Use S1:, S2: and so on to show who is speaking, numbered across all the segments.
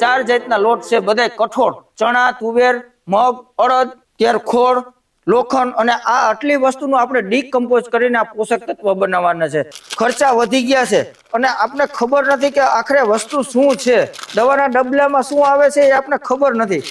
S1: ચાર જાતના લોટ છે બધા કઠોળ. ચણા, તુવેર, મગ, અડદ તેરખોળ લોખંડ અને આ આટલી વસ્તુનું આપણે ડીકમ્પોઝ કરીને આ પોષક તત્વ બનાવવાના છે. ખર્ચા વધી ગયા છે અને આપણે ખબર નથી કે આખરે વસ્તુ શું છે. દવાના ડબલામાં શું આવે છે એ આપણે ખબર નથી.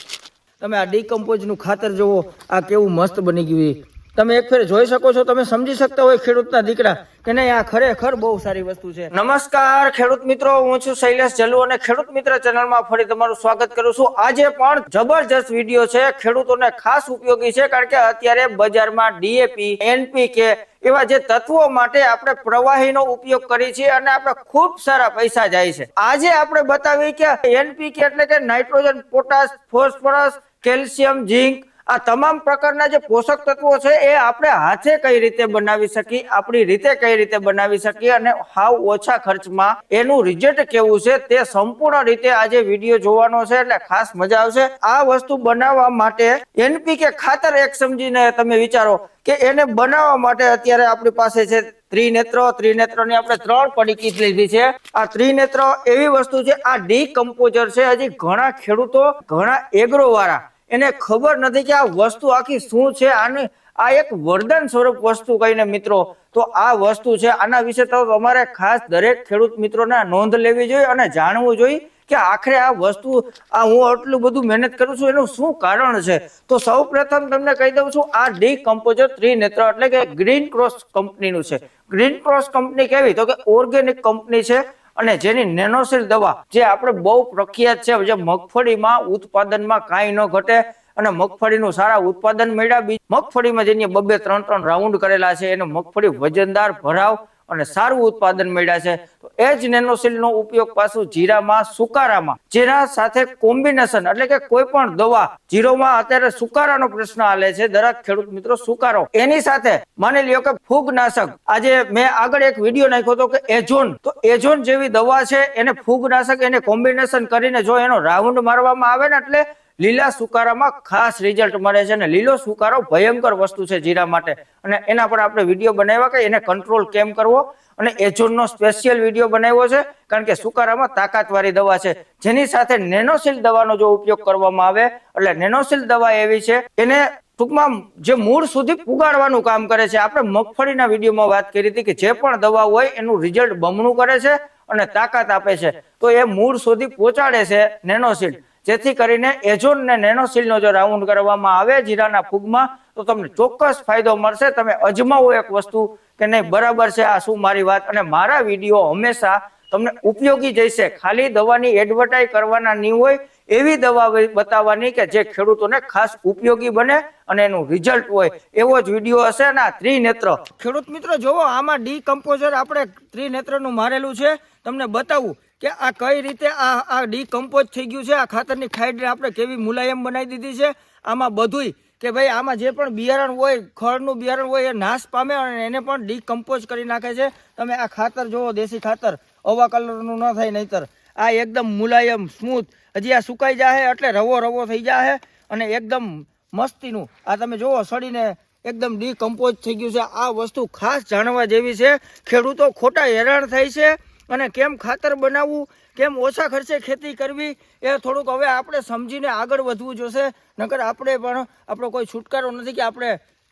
S1: તમે આ ડીકમ્પોઝનું ખાતર જુઓ, આ કેવું મસ્ત બની ગયું. તમે એક ફેર જોઈ શકો છો, તમે સમજી શકતા હોય ખેડૂતના દીકરા કે નહીં, આ ખરેખર બહુ સારી વસ્તુ છે. નમસ્કાર, ખેડૂત મિત્રો, હું છું શૈલેષ જલુ અને ખેડૂત મિત્ર ચેનલમાં ફરી તમારું સ્વાગત કરું છું. આજે પણ જબરજસ્ત વીડિયો છે, ખેડૂતોને ખાસ ઉપયોગી છે, કારણ કે અત્યારે બજારમાં ડીએપી એનપીકે એવા જે તત્વો માટે આપણે પ્રવાહીનો ઉપયોગ કરીએ છીએ અને આપણે ખૂબ સારા પૈસા જાય છે. આજે આપણે બતાવી કે એનપીકે એટલે કે nitrogen, potash, phosphorus, calcium, zinc આ તમામ પ્રકારના જે પોષક તત્વો છે એ આપણે હાથે કઈ રીતે બનાવી શકીએ, આપણી રીતે કઈ રીતે બનાવી શકીએ અને હાવ ઓછા ખર્ચમાં એનું રિઝલ્ટ કેવું છે તે સંપૂર્ણ રીતે આજે વીડિયો જોવાનો છે એટલે ખાસ મજા આવશે. આ વસ્તુ બનાવવા માટે એનપીકે ખાતર એક સમજીને તમે વિચારો કે એને બનાવવા માટે અત્યારે આપણી પાસે છે ત્રિનેત્ર. ત્રિનેત્રની આપણે ત્રણ પડીકી લીધી છે. આ ત્રિનેત્ર એવી વસ્તુ છે, આ ડી કમ્પોઝર છે. હજી ઘણા ખેડૂતો, ઘણા એગ્રો વાળા એને ખબર નથી કે આ વસ્તુ આખી શું છે? આની આ એક વરદાન સ્વરૂપ વસ્તુ કહીને મિત્રો, તો આ વસ્તુ છે. આના વિશે તો તમારે ખાસ દરેક ખેડૂત મિત્રોને નોંધ લેવી જોઈએ અને જાણવું જોઈએ કે આખરે આ વસ્તુ, આ હું આટલું બધું મહેનત કરું છું, એનું શું કારણ છે? તો સૌ પ્રથમ તમને કહી દઉં છું, આ ડી કમ્પોઝર ત્રિનેત્ર એટલે કે ગ્રીન ક્રોસ કંપનીનું છે. ગ્રીન ક્રોસ કંપની કેવી? તો કે ઓર્ગેનિક કંપની છે. અને જેની નેનોસિલ દવા જે આપણે બહુ પ્રખ્યાત છે, જે મગફળીમાં ઉત્પાદનમાં કાંઈ ન ઘટે અને મગફળીનું સારા ઉત્પાદન મળ્યા મગફળીમાં જેની બબે ત્રણ ત્રણ રાઉન્ડ કરેલા છે, એને મગફળી વજનદાર ભરાવ અને સારું ઉત્પાદન મળ્યા છે. તો એ જ નેનોસિલ નો ઉપયોગ પાછું જીરામાં, સુકારામાં, જેના સાથે કોમ્બિનેશન એટલે કે કોઈ પણ દવા જીરોમાં અત્યારે સુકારાનો પ્રશ્ન આલે છે. દરેક ખેડૂત મિત્રો સુકારો. એની સાથે માની લ્યો કે ફૂગનાશક. આજે મેં આગળ એક વીડિયો નાખ્યો હતો કે એઝોન. તો એઝોન જેવી દવા છે, એને ફૂગનાશક, એને કોમ્બિનેશન કરીને જો એનો રાઉન્ડ મારવામાં આવે ને એટલે લીલા સુકારામાં ખાસ રિઝલ્ટ મળે છે અને લીલો સુકારો ભયંકર વસ્તુ છે જીરા માટે. અને એના પર આપણે વીડિયો બનાવ્યા કે એને કંટ્રોલ કેમ કરવો? અને એજોનનો સ્પેશિયલ વીડિયો બનાવ્યો છે, કારણ કે સુકારામાં તાકાતવાળી દવા છે. જેની સાથે નેનોસિલ દવાનો જો ઉપયોગ કરવામાં આવે, એટલે નેનોસિલ દવા એવી છે, એને ટૂંકમાં જે મૂળ સુધી પુગાડવાનું કામ કરે છે. આપણે મગફળીના વિડીયોમાં વાત કરી હતી કે જે પણ દવા હોય, એનું રિઝલ્ટ બમણું કરે છે અને તાકાત આપે છે. તો એ મૂળ સુધી પહોંચાડે છે નેનોસિલ જેથી કરીને એઝોન ને નેનોસિલનો જો રાઉન્ડ કરવામાં આવે જીરાના ફૂગમાં, તો તમને ચોક્કસ ફાયદો મળશે. તમે અજમાવો એક વસ્તુ કે નહીં, બરાબર છે, આ શું મારી વાત? અને મારા વીડિયો હંમેશા તમને ઉપયોગી જશે ખાલી દવાની એડવર્ટાઇઝ કરવાના નહીં હોય, એવી દવા બતાવવાની કે જે ખેડૂતોને ખાસ ઉપયોગી બને અને એનું રિઝલ્ટ હોય. એવો જ વીડિયો હશે ને આ ત્રિનેત્ર. ખેડૂત મિત્રો જોવો આમાં ડી કમ્પોઝર આપણે ત્રિનેત્રનું મારેલું છે. તમને બતાવું કે આ કઈ રીતે આ આ ડીકમ્પોઝ થઈ ગયું છે? આ ખાતરની ખાઈડને આપણે કેવી મુલાયમ બનાવી દીધી છે? આમાં બધુંય કે ભાઈ આમાં જે પણ બિયારણ હોય, ખળનું બિયારણ હોય, એ નાશ પામે અને એને પણ ડીકમ્પોઝ કરી નાખે છે. તમે આ ખાતર જોવો દેશી ખાતર. અવા કલરનું ન થાય નહીતર. આ એકદમ મુલાયમ, સ્મૂથ. હજી આ સુકાઈ જાય એટલે રવો રવો થઈ જાય અને એકદમ મસ્તીનું. આ તમે જોવો સડીને એકદમ ડીકમ્પોઝ થઈ ગયું છે. આ વસ્તુ ખાસ જાણવા જેવી છે. ખેડૂતો ખોટા હેરાન થાય છે. અને કેમ ખાતર બનાવવું, કેમ ઓછા ખર્ચે ખેતી કરવી, એ થોડુંક હવે આપણે સમજીને આગળ વધવું જોશે. નકર આપણે પણ આપણો કોઈ છુટકારો નથી કે આપણે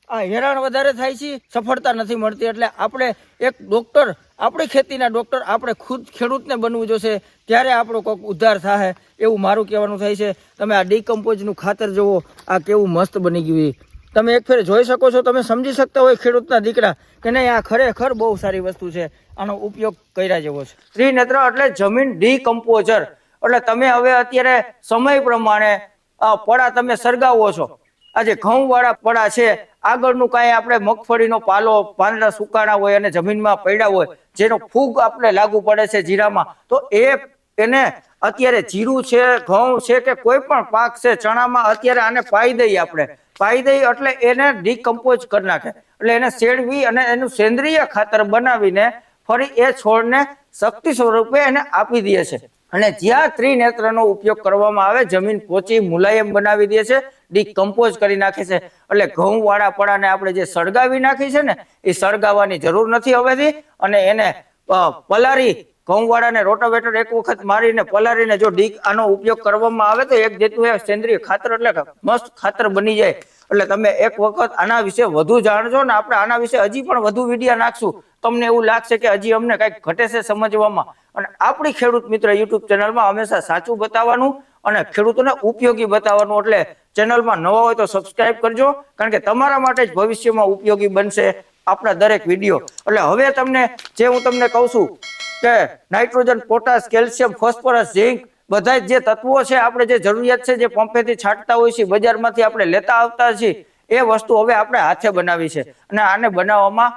S1: આ હેરાન વધારે થાય છે, સફળતા નથી મળતી. એટલે આપણે એક ડૉક્ટર, આપણી ખેતીના ડોક્ટર, આપણે ખુદ ખેડૂતને બનવું જોશે, ત્યારે આપણો કોઈક ઉદ્ધાર થાય એવું મારું કહેવાનું થાય છે. તમે આ ડીકમ્પોઝનું ખાતર જુઓ, આ કેવું મસ્ત બની ગયું. તમે એક ફેર જોઈ શકો છો, તમે સમજી શકતા હોય ખેડૂતના દીકરા કે નહીં, આ ખરેખર બહુ સારી વસ્તુ છે, આનો ઉપયોગ કર્યા જેવો છે. ત્રિનેત્ર એટલે જમીન ડીકમ્પોઝર. એટલે તમે હવે અત્યારે સમય પ્રમાણે પડા તમે સળગાવો છો. આજે ઘઉં વાળા પડા છે, આગળનું કાંઈ આપણે મગફળીનો પાલો પાંદડા સુકાણા હોય અને જમીનમાં પડ્યા હોય, જેનો ફૂગ આપણે લાગુ પડે છે જીરામાં, તો એ એને અત્યારે જીરું છે, ઘઉં છે કે કોઈ પણ પાક છે, ચણામાં અત્યારે આને પાઈ દઈએ આપણે. પાઈ દઈએ એટલે એને ડીકમ્પોઝ કરી નાખે. એટલે એને શેડવી અને એનું સેન્દ્રિય ખાતર બનાવીને ફરી એ છોડને શક્તિ સ્વરૂપે એને આપી દે છે. અને જ્યાં ત્રિનેત્રનો ઉપયોગ કરવામાં આવે, જમીન પોચી, મુલાયમ બનાવી દે છે, ડીકમ્પોઝ કરી નાખે છે. એટલે ઘઉં વાળા પડાને આપણે જે સળગાવી નાખી છે ને, એ સળગાવવાની જરૂર નથી હવેથી. અને એને પલારી ઘઉંવાળાને રોટાવેટર એક વખત મારીને પલાળીને જો ડીક આનો ઉપયોગ કરવામાં આવે તો એક જેટલું એ સેન્દ્રિય ખાતર એટલે મસ્ત ખાતર બની જાય. એટલે તમે એક વખત આના વિશે વધુ જાણજો ને આપણે આના વિશે હજી પણ વધુ વિડીયા નાખશું. તમને એવું લાગશે કે હજી અમને કંઈક ઘટે છે સમજવામાં. અને આપણી ખેડૂત મિત્ર યુટ્યુબ ચેનલમાં હંમેશા સાચું બતાવવાનું અને ખેડૂતોને ઉપયોગી બતાવવાનું. એટલે ચેનલમાં નવા હોય તો સબસ્ક્રાઇબ કરજો. કારણ કે તમારા માટે જ ભવિષ્યમાં ઉપયોગી બનશે. આપણા દરેક વીડિયો. એટલે હવે તમને જે હું તમને કહું છું કે nitrogen, potash, calcium, phosphorus, zinc બધા જે તત્વો છે, આપણે જે જરૂરિયાત છે, જે પંપેથી છાંટતા હોય છે બજારમાંથી આપણે લેતા આવતા છીએ, એ વસ્તુ હવે આપણે હાથે બનાવી છે. અને આને બનાવવામાં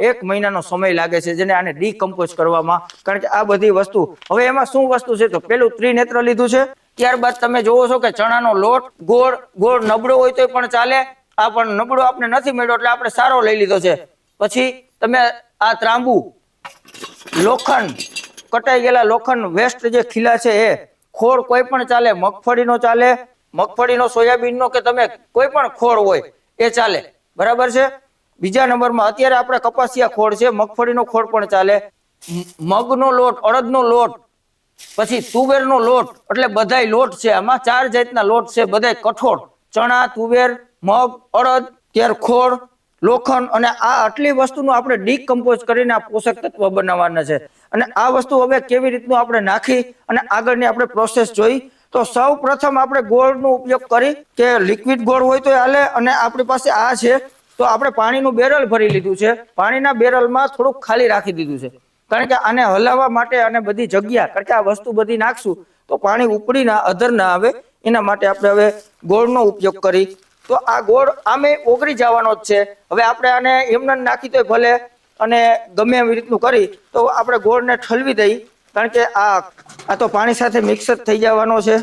S1: એક મહિનાનો સમય લાગે છે, જેને આને ડીકમ્પોઝ કરવામાં. કારણ કે આ બધી વસ્તુ, હવે એમાં શું વસ્તુ છે? તો પેલું ત્રિનેત્ર લીધું છે. ત્યારબાદ તમે જોવો છો કે ચણાનો લોટ ગોળ ગોળ નબળો હોય તો પણ ચાલે. આ પણ નબળો આપણે નથી મળ્યો એટલે આપણે સારો લઈ લીધો છે. પછી તમે આ ત્રાંબુ, લોખંડ, કટાઈ ગયેલા લોખંડ વેસ્ટ જે ખીલા છે એ, ખોળ કોઈ પણ ચાલે, મગફળીનો ચાલે, મગફળીનો સોયાબીનનો કે તમે કોઈ પણ ખોળ હોય, એ ચાલે. બરાબર છે? બીજા નંબરમાં અત્યારે આપણે કપાસિયા ખોળ છે, મગફળીનો ખોળ પણ ચાલે. મગનો લોટ, અડદનો લોટ, પછી તુવેરનો લોટ, એટલે બધાય લોટ છે આમાં, ચાર જાતના લોટ છે, બધાય કઠોળ, ચણા, તુવેર મગ, અડદ ત્યાર ખોળ, લોખંડ અને આ આટલી વસ્તુનું આપણે ડીકમ્પોઝ કરીને આ પોષક તત્વ બનાવવાના છે. અને આ વસ્તુ હવે કેવી રીતનું આપણે નાખી અને આગળની આપણે પ્રોસેસ જોઈ. તો સૌ પ્રથમ આપણે ગોળનો ઉપયોગ કરી કે લિક્વિડ ગોળ હોય તો હાલે અને આપણી પાસે આ છે. તો આપણે પાણીનું બેરલ ભરી લીધું છે. પાણીના બેરલમાં થોડુંક ખાલી રાખી દીધું છે. કારણ કે આને હલાવવા માટે અને બધી જગ્યા, કારણ કે આ વસ્તુ બધી નાખશું, તો પાણી ઉપડી ના અધર ના આવે. એના માટે આપણે હવે ગોળનો ઉપયોગ કરી તો આ ગોળ આમે ઓગળી જવાનો જ છે. હવે આપણે આને એમને નાખી તો ભલે અને ગમે એવી રીતનું કરી, તો આપણે ગોળને ઠલવી દઈ, કારણ કે આ આ તો પાણી સાથે મિક્સ જ થઈ જવાનો છે.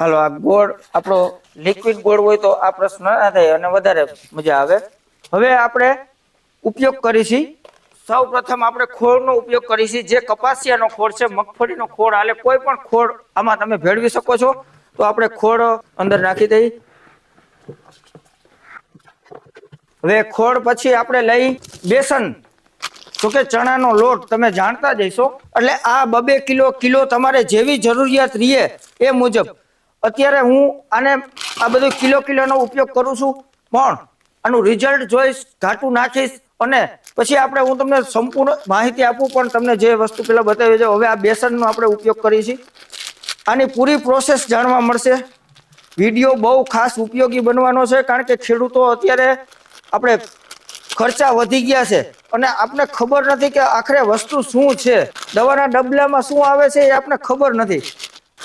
S1: હાલો, આ ગોળ, આપણો લિક્વિડ ગોળ હોય તો આ પ્રશ્ન ના થાય અને વધારે મજા આવે. હવે આપણે ઉપયોગ કરીશી. સૌ પ્રથમ આપણે ખોળનો ઉપયોગ કરીશી. જે કપાસિયાનો ખોળ છે, મગફળીનો ખોળ, હાલે કોઈ પણ ખોળ આમાં તમે ભેળવી શકો છો. તો આપણે ખોળ અંદર નાખી દઈ. હવે ખોળ પછી આપણે લઈ બેસન. તો કે ચણાનો લોટ, તમે જાણતા જઈશો એટલે આ બબે કિલો કિલો તમારે જેવી જરૂરિયાત રહીએ એ મુજબ. અત્યારે હું આને આ બધું કિલો, કિલોનો ઉપયોગ કરું છું. પણ આનું રિઝલ્ટ જોઈશ, ઘાટું નાખીશ અને પછી આપણે હું તમને સંપૂર્ણ માહિતી આપું, પણ તમને જે વસ્તુ પેલા બતાવી છે, હવે આ બેસનનો આપણે ઉપયોગ કરીશું. આની પૂરી પ્રોસેસ જાણવા મળશે. વીડિયો બહુ ખાસ ઉપયોગી બનવાનો છે, કારણ કે ખેડૂતો અત્યારે આપણે ખર્ચા વધી ગયા છે. અને આપણે ખબર નથી કે આખરે વસ્તુ શું છે. દવાના ડબલામાં શું આવે છે એ આપણે ખબર નથી.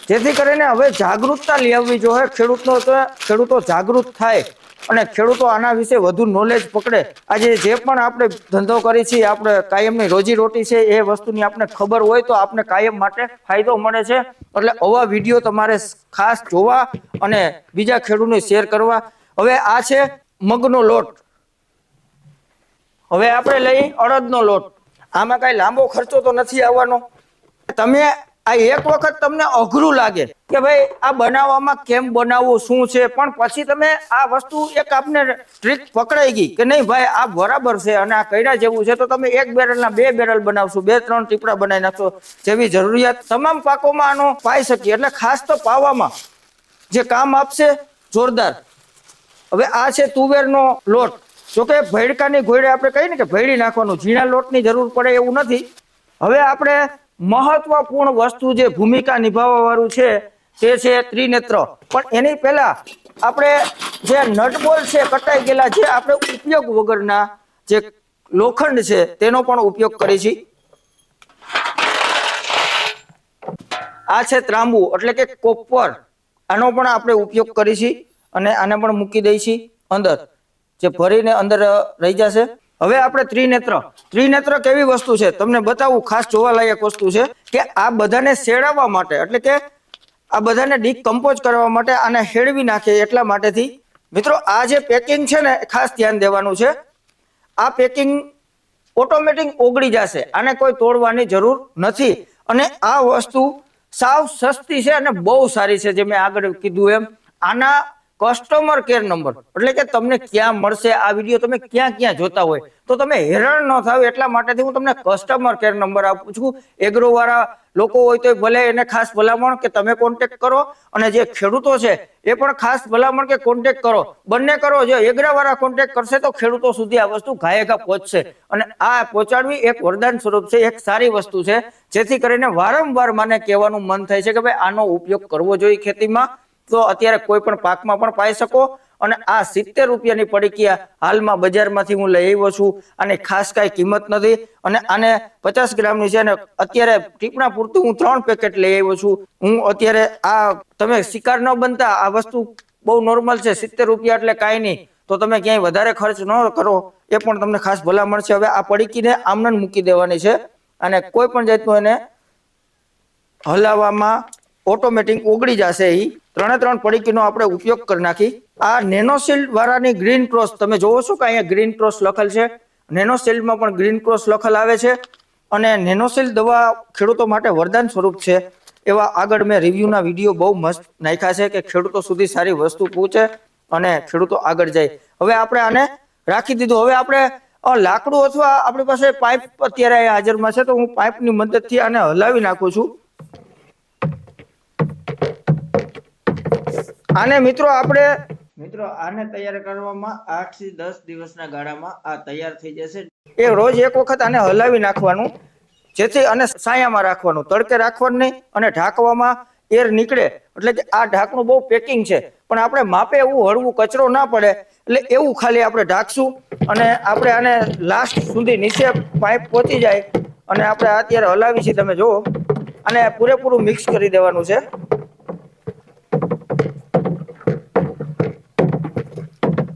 S1: જેથી કરીને હવે જાગૃતતા લેવી જોઈએ. ખેડૂતનો તો ખેડૂતો જાગૃત થાય. અને ખેડૂતો આના વિશે વધુ નોલેજ પકડે. આજે જે પણ આપણે ધંધો કરી છીએ, આપણે કાયમની રોજી રોટી છે, એ વસ્તુની આપણે ખબર હોય તો આપણે કાયમ માટે ફાયદો મળે છે. એટલે આવા વીડિયો તમારે ખાસ જોવા અને બીજા ખેડૂતને શેર કરવા. હવે આ છે મગનો લોટ. હવે આપણે લઈ અડદનો લોટ. આમાં કઈ લાંબો ખર્ચો તો નથી આવવાનો. તમે આ એક વખત તમને અઘરું લાગે કે ભાઈ આ બનાવવામાં કેમ બનાવવું, શું છે? પણ પછી તમે આ વસ્તુ એક આપને ટ્રીક પકડાઈ ગઈ કે નહીં ભાઈ, આ બરાબર છે અને આ કૈડા જેવું છે, તો તમે એક બેરલના બે બેરલ બનાવશો, બે ત્રણ ટીપડા બનાવી નાખશો જેવી જરૂરિયાત તમામ પાકોમાં આનો પાઈ શકીએ. એટલે ખાસ તો પાવામાં જે કામ આપશે જોરદાર. હવે આ છે તુવેરનો લોટ. જો કે ભેડકાની ઘોડે આપણે કહીએ ને કે ભેડી નાખવાનું, ઝીણા લોટની જરૂર પડે એવું નથી. હવે આપણે મહત્વપૂર્ણ વસ્તુ જે ભૂમિકા નિભાવવા વાળું છે, તે છે ત્રિનેત્ર. પણ એની પહેલા આપણે જે નટબોલ છે, કટાઈ ગયેલા જે આપણે ઉપયોગ વગરના જે લોખંડ છે, તેનો પણ ઉપયોગ કરીશી. આ છે ત્રાંબુ, એટલે કે કોપર આનો પણ આપણે ઉપયોગ કરીશી અને આને પણ મૂકી દઈશી અંદર. જે ભરીને અંદર રહી જશે. હવે આપણે ત્રિનેત્ર. ત્રિનેત્ર કેવી વસ્તુ છે? તમને બતાવું, ખાસ જોવાલાયક વસ્તુ છે કે આ બધાને શેડાવવા માટે, એટલે કે આ બધાને ડીકમ્પોઝ કરવા માટે આને હેળવી નાખે એટલા માટેથી. મિત્રો, આ જે પેકિંગ છે ને ખાસ ધ્યાન દેવાનું છે. આ પેકિંગ ઓટોમેટિક ઓગળી જશે, આને કોઈ તોડવાની જરૂર નથી. અને આ વસ્તુ સાવ સસ્તી છે અને બહુ સારી છે, જે મેં આગળ કીધું એમ. આના કસ્ટમર કેર નંબર એટલે કે તમને ક્યાં મળશે આ વીડિયો તમે ક્યાં ક્યાં જોતા હોય. તો તમે હેરાન ન થાવ એટલા માટેથી હું તમને કસ્ટમર કેર નંબર આપું છું. એગ્રો વાળા લોકો હોય તો ભલે એને ખાસ ભલામણ કે તમે કોન્ટેક્ટ કરો. અને જે ખેડૂતો છે, એ પણ ખાસ ભલામણ કે કોન્ટેક્ટ કરો. બંને કરો, જો એગ્રા વાળા કોન્ટેક્ટ કરશે તો ખેડૂતો સુધી આ વસ્તુ ઘાયેઘા પહોંચશે. અને આ પહોંચાડવી એક વરદાન સ્વરૂપ છે, એક સારી વસ્તુ છે. જેથી કરીને વારંવાર મને કહેવાનું મન થાય છે કે ભાઈ આનો ઉપયોગ કરવો જોઈએ ખેતીમાં. તો અત્યારે કોઈ પણ પાકમાં પણ પાઈ શકો અને આ સિત્તેર રૂપિયાની પડીકીયા હાલમાં બજારમાંથી હું લઈ આવ્યો છું અને ખાસ કાંઈ કિંમત નથી અને આને પચાસ ગ્રામની છે અને અત્યારે ટીપણા પૂરતું હું ત્રણ પેકેટ લઈ આવ્યો છું. હું અત્યારે આ તમે શિકાર ન બનતા, આ વસ્તુ બહુ નોર્મલ છે, સિત્તેર રૂપિયા એટલે કાંઈ નહીં. તો તમે ક્યાંય વધારે ખર્ચ ન કરો, એ પણ તમને ખાસ ભલામણ છે. હવે આ પડીકીને આમનન મૂકી દેવાની છે અને કોઈ પણ જાતનું એને હલાવવામાં ઓટોમેટિક ઓગળી જશે એ ત્રણે ત્રણ પડીકીનો આપણે ઉપયોગ કરી નાખી. આ નેનોશિલ્ડ વાળાની ગ્રીન ક્રોસ તમે જોવો છો કે અહીંયા ગ્રીન ક્રોસ લખેલ છે. નેનોશિલ્ડમાં પણ ગ્રીન ક્રોસ લખેલ આવે છે. અને નેનોશિલ્ડ દવા ખેડૂતો માટે વરદાન સ્વરૂપ છે. એવા આગળ મેં રિવ્યુના વીડિયો બહુ મસ્ત નાખ્યા છે કે ખેડૂતો સુધી સારી વસ્તુ પહોંચે અને ખેડૂતો આગળ જાય. હવે આપણે આને રાખી દીધું. હવે આપણે લાકડું અથવા આપણી પાસે પાઇપ અત્યારે હાજરમાં છે તો હું પાઇપની મદદથી આને હલાવી નાખું છું. આને મિત્રો આપણે મિત્રો આને તૈયાર કરવામાં આઠથી દસ દિવસના ગાળામાં આ તૈયાર થઈ જશે. એ રોજ એક વખત આને હલાવી નાખવાનું જેથી અને સાયામાં રાખવાનું. તડકે રાખવાનું નહીં અને ઢાંકવામાં એર નીકળે. એટલે કે આ ઢાંકણું બહુ પેકિંગ છે. પણ આપણે માપે એવું હળવું કચરો ના પડે એટલે એવું ખાલી આપણે ઢાંકશું અને આપણે આને લાસ્ટ સુધી નીચે પાઇપ પહોંચી જાય અને આપણે અત્યારે હલાવી છીએ તમે જુઓ. અને પૂરેપૂરું મિક્સ કરી દેવાનું છે.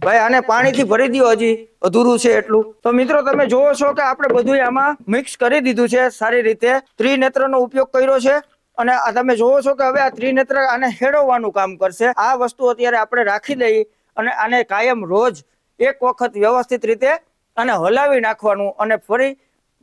S1: ભાઈ, આને પાણીથી ભરી દો હજી. અધૂરું છે એટલું. તો મિત્રો, તમે જોવો છો કે આપણે બધું આમાં મિક્સ કરી દીધું છે સારી રીતે. ત્રિનેત્રનો ઉપયોગ કર્યો છે. અને આ તમે જોવો છો કે હવે આ ત્રિનેત્ર આને હેડવવાનું કામ કરશે. આ વસ્તુ અત્યારે આપણે રાખી દઈ અને આને કાયમ રોજ એક વખત વ્યવસ્થિત રીતે આને હલાવી નાખવાનું અને ફરી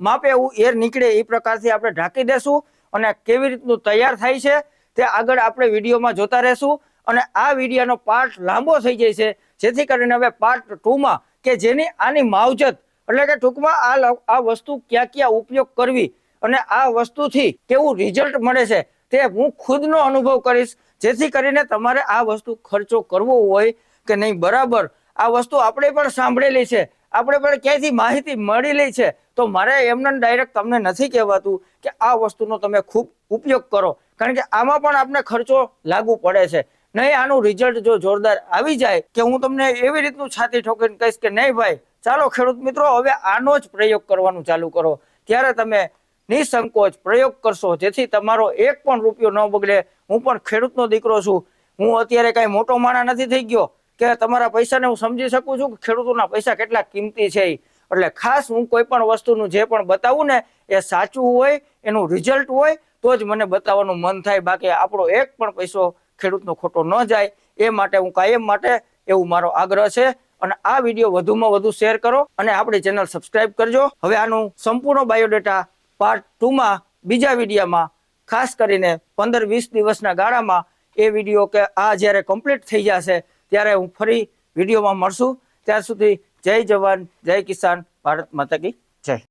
S1: માપે એવું એર નીકળે એ પ્રકારથી આપણે ઢાંકી દેશું અને કેવી રીતનું તૈયાર થાય છે તે આગળ આપણે વિડીયોમાં જોતા રહેશું. અને આ વિડીયોનો પાર્ટ લાંબો થઈ જાય છે જેથી કરીને હવે પાર્ટ ટુમાં કે જેની આની માવજત એટલે કે ટૂંકમાં આ આ વસ્તુ ક્યાં ક્યાં ઉપયોગ કરવી અને આ વસ્તુથી કેવું રિઝલ્ટ મળે છે તે હું ખુદનો અનુભવ કરીશ. જેથી કરીને તમારે આ વસ્તુ ખર્ચો કરવો હોય કે નહીં. બરાબર. આ વસ્તુ આપણે પણ સાંભળેલી છે. આપણે પણ ક્યાંયથી માહિતી મળેલી છે તો મારે એમને ડાયરેક્ટ તમને નથી કહેવાતું કે આ વસ્તુનો તમે ખૂબ ઉપયોગ કરો. કારણ કે આમાં પણ આપણે ખર્ચો લાગુ પડે છે. નહીં, આનું રિઝલ્ટ જો જોરદાર આવી જાય કે હું તમને એવી રીતનું છાતી ઠોકીને કહીશ કે નહીં ભાઈ, ચાલો ખેડૂત મિત્રો, હવે આનો જ પ્રયોગ કરવાનું ચાલુ કરો. ત્યારે તમે નિસંકોચ પ્રયોગ કરશો. જેથી તમારો એક પણ રૂપિયો ન બગડે. હું પણ ખેડૂતનો દીકરો છું. હું અત્યારે કાંઈ મોટો માણા નથી થઈ ગયો કે તમારા પૈસાને હું સમજી શકું છું કે ખેડૂતોના પૈસા કેટલા કિંમતી છે એટલે ખાસ હું કોઈ પણ વસ્તુનું જે પણ બતાવું ને, એ સાચું હોય, એનું રિઝલ્ટ હોય, તો જ મને બતાવવાનું મન થાય. બાકી આપણો એક પણ પૈસો ખેડૂતનો ખોટો ન જાય એ માટે હું કાયમ માટે એવું મારો આગ્રહ છે. અને આ વીડિયો વધુમાં વધુ શેર કરો અને આપણી ચેનલ સબસ્ક્રાઇબ કરજો. હવે આનું સંપૂર્ણ બાયોડેટા પાર્ટ ટુમાં બીજા વિડીયામાં, ખાસ કરીને પંદર વીસ દિવસના ગાળામાં એ વીડિયો કે આ જ્યારે કમ્પ્લીટ થઈ જશે, ત્યારે હું ફરી વિડીયોમાં મળશું. ત્યાં સુધી જય જવાન, જય કિસાન, ભારત માતા કી જય.